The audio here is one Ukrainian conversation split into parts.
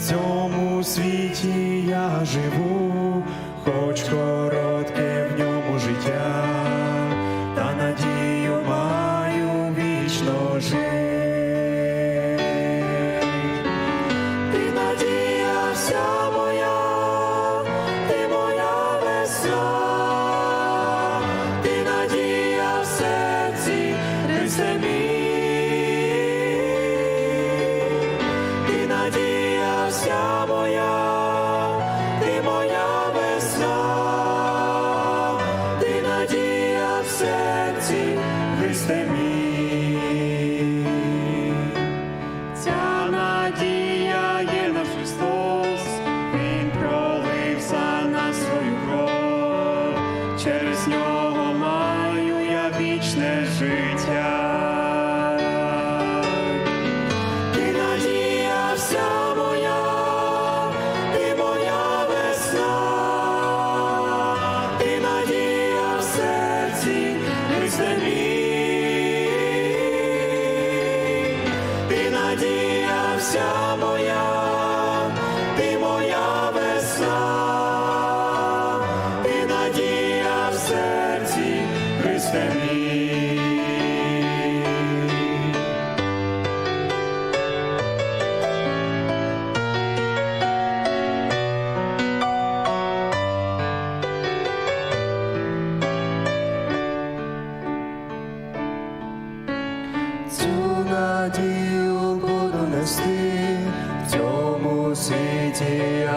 В цьому світі я живу, хоч коротке в ньому життя, та надію маю вічно жити. Ти надія вся вся моя, ти моя весна, ти надія в серці, Христе мій. Ця надія є наш Христос, Він пролив за нас свою кров, через нього маю я вічне життя. Надія вся моя, ти моя весна, ти надія в серці, Христе мій. Надію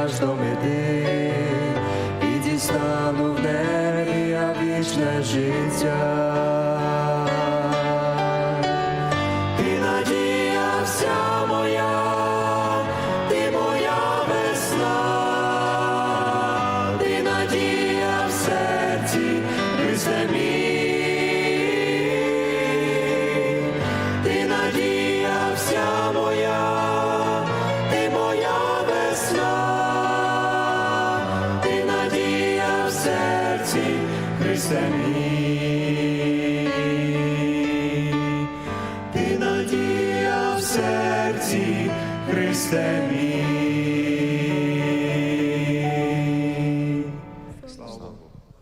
аж до мети, і дістану в небі я вічне життя. Серці, Христе мій. Ти надія в серці, Христе мій.